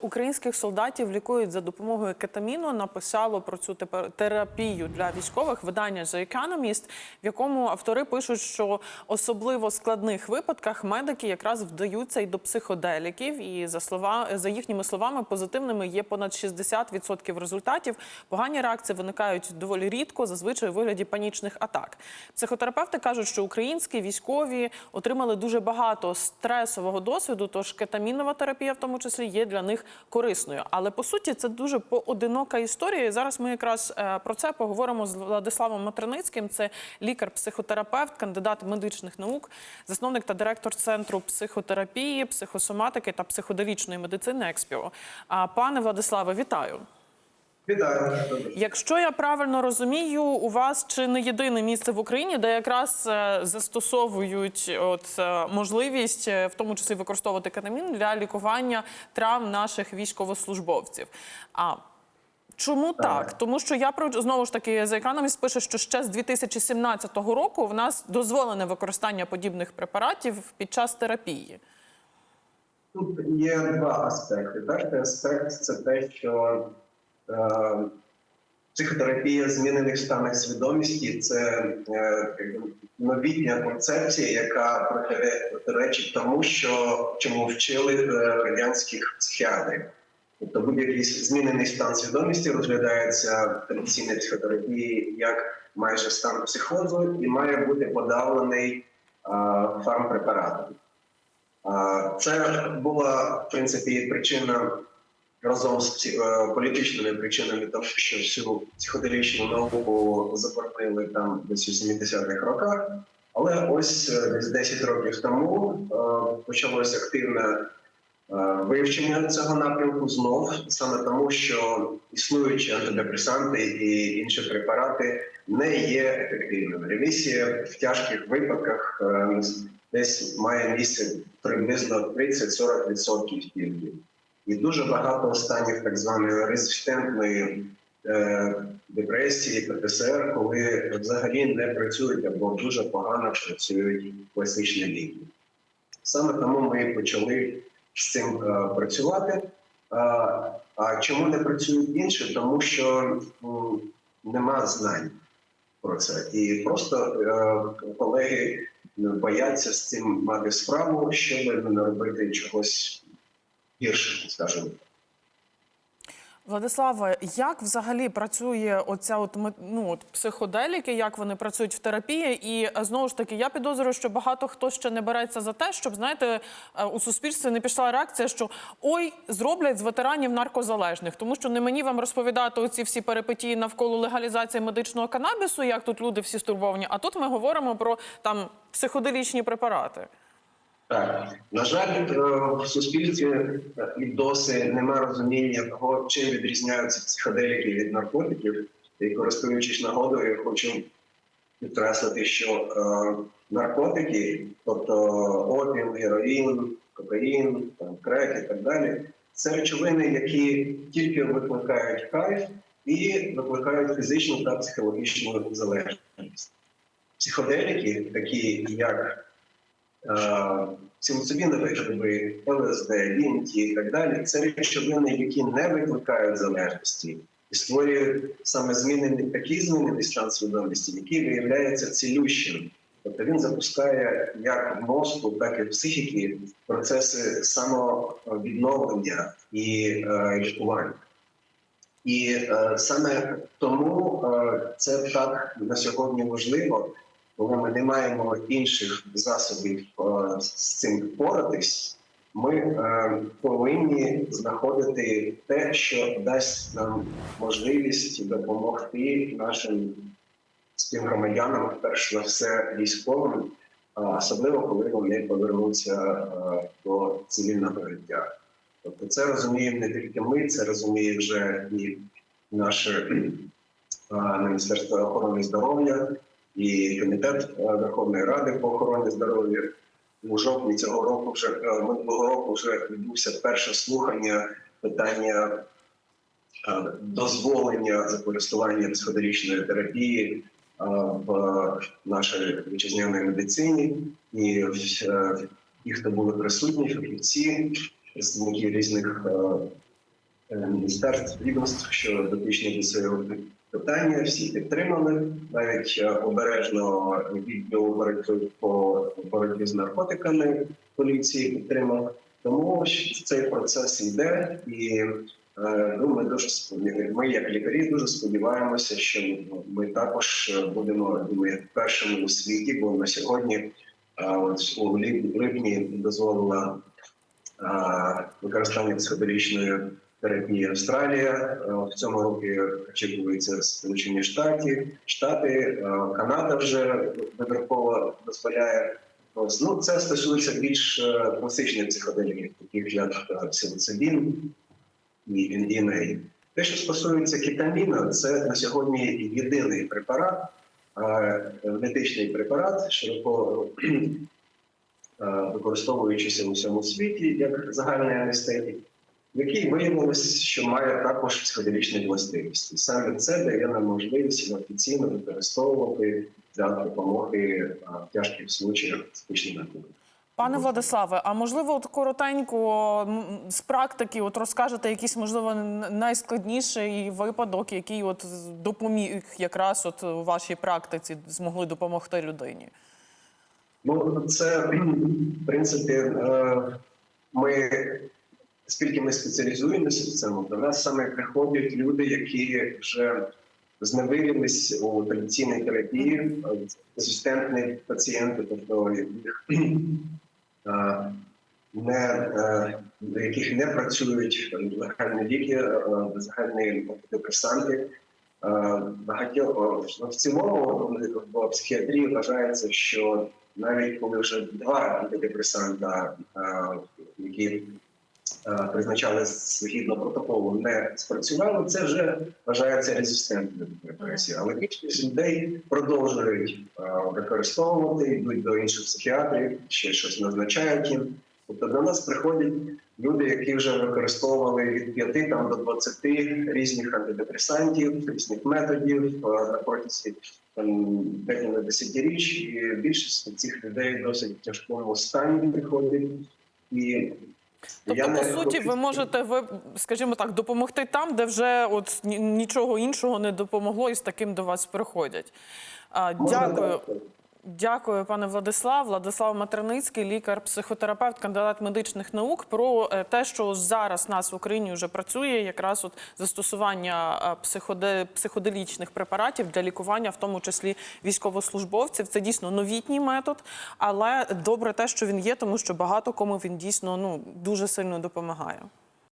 Українських солдатів лікують за допомогою кетаміну. Написало про цю терапію для військових видання The Economist, в якому автори пишуть, що особливо складних випадках медики якраз вдаються і до психоделіків. І за слова за їхніми словами, позитивними є понад 60% результатів. Погані реакції виникають доволі рідко, зазвичай у вигляді панічних атак. Психотерапевти кажуть, що українські військові отримали дуже багато стресового досвіду. Тож кетамінова терапія, в тому числі, є для них корисною. Але по суті, це дуже поодинока історія. І зараз ми якраз е, про це поговоримо з Владиславом Матриницьким. Це лікар-психотерапевт, кандидат медичних наук, засновник та директор центру психотерапії, психосоматики та психодовічної медицини Експіо. Пане Владиславе, вітаю. Вітаю. Якщо я правильно розумію, у вас чи не єдине місце в Україні, де якраз е, застосовують от е, можливість, е, в тому числі використовувати кетамін для лікування травм наших військовослужбовців. А чому так? Тому що я знову ж таки The Economist пише, що ще з 2017 року в нас дозволене використання подібних препаратів під час терапії. Тут є два аспекти. Перший аспект це те, що психотерапія змінених станах свідомості це е, новітня концепція, яка протире- протиречить тому, що чому вчили е, радянських психіатрів. Тобто будь-який змінений стан свідомості розглядається в традиційній психотерапії як майже стан психозу і має бути подавлений е, фармпрепаратом. Це була в принципі причина разом з е, політичними причинами, тому що всю психоделічну науку заборонили там десь у 70-х роках. Але ось е, десь 10 років тому е, почалося активне вивчення цього напрямку знов, саме тому, що існуючі антидепресанти і інші препарати не є ефективними. Ремісія в тяжких випадках десь має місце приблизно 30-40% тільки. І дуже багато останніх так званої резистентної е, депресії, ПТСР, коли взагалі не працюють або дуже погано працюють класичні ліки. Саме тому ми почали з цим е, працювати. А, а чому не працюють інші? Тому що м, нема знань про це. І просто е, колеги бояться з цим мати справу, щоб не робити чогось гірше, скажімо. Владиславе, як взагалі працює оця от ну, от психоделіки, як вони працюють в терапії? І е, знову ж таки, я підозрюю, що багато хто ще не береться за те, щоб знаєте, е, у суспільстві не пішла реакція, що ой, зроблять з ветеранів наркозалежних, тому що не мені вам розповідати оці всі перипетії навколо легалізації медичного канабісу, як тут люди всі стурбовані. А тут ми говоримо про там психоделічні препарати. Так, на жаль, е, в суспільстві е, і досі немає розуміння того, чим відрізняються психоделіки від наркотиків. І користуючись нагодою, я хочу підкреслити, що е, наркотики, тобто опіум, героїн, кокаїн, там, крек і так далі, це речовини, які тільки викликають кайф і викликають фізичну та психологічну залежність. Психоделіки, такі як псилоцибінові гриби, ЛСД, DMT і так далі, це речовини, які не викликають залежності і створюють саме змінений такий змінений стан свідомості, який виявляється цілющим. Тобто він запускає як в мозку, так і в психіки процеси самовідновлення і е, лікування. І е, саме тому е, це так на сьогодні важливо, коли ми не маємо інших засобів е, з цим впоратись, ми е, повинні знаходити те, що дасть нам можливість допомогти нашим співгромадянам, перш за все військовим, особливо коли вони повернуться е, до цивільного життя. Тобто це розуміємо не тільки ми, це розуміє вже і наше Міністерство охорони здоров'я і комітет е, Верховної Ради по охороні здоров'я. У жовтні цього року вже е, минулого року вже відбувся перше слухання питання е, дозволення за користування психоделічної терапії в нашій вітчизняній медицині. І ті, хто були присутні, фахівці, представники різних міністерств, відомств, що дотичні до цього питання, всі підтримали. Навіть е, обережно відділ по боротьбі з наркотиками поліції підтримав. Тому цей процес йде, і е, ну, ми дуже сподіваємося, ми, як лікарі, дуже сподіваємося, що ми також е, будемо думаю, першими у світі, бо на сьогодні у липні дозволила використання психоделічної терапії Австралія. В цьому році очікується Сполучені Штати, Штати, Канада вже вибірково дозволяє. Ну, це стосується більш е, класичних психоделіків, таких як е, псилоцибін і індіней. Те, що стосується кетаміна, це на сьогодні єдиний препарат, е, медичний препарат, широко е, використовуючися у всьому світі як загальний анестетик, який виявилось, що має також психоделічні властивості. Саме це дає нам можливість офіційно використовувати для допомоги в тяжких случаях спічних наркотиків. Пане Владиславе, а можливо, от коротенько з практики, от розкажете якийсь, можливо, найскладніший випадок, який от допоміг якраз от у вашій практиці змогли допомогти людині? Ну, це в принципі, е, ми оскільки ми спеціалізуємося в цьому, до нас саме приходять люди, які вже зневирились у традиційній терапії, е, резистентні пацієнти, тобто е, не е, яких не працюють легальні ліки, е, загальні антидепресанти. Е, Багатьох в цілому в психіатрії вважається, що навіть коли вже два антидепресанта, е, які е, призначали згідно протоколу, не спрацювали, це вже вважається резистентною депресією. Але більшість людей продовжують е, використовувати, йдуть до інших психіатрів, ще щось назначають їм. Тобто до нас приходять люди, які вже використовували від 5 там, до 20 різних антидепресантів, різних методів е, на протязі декілька десятиріч, і більшість цих людей досить в тяжкому стані приходять. І Тобто, Я по суті, ви можете ви, скажімо так, допомогти там, де вже от нічого іншого не допомогло, і з таким до вас приходять. А, Дякую. Дякую, пане Владислав. Владислав Матерницький, лікар-психотерапевт, кандидат медичних наук. Про е, те, що зараз нас в Україні вже працює, якраз от застосування е, психоделічних препаратів для лікування, в тому числі військовослужбовців. Це дійсно новітній метод, але добре те, що він є, тому що багато кому він дійсно ну дуже сильно допомагає.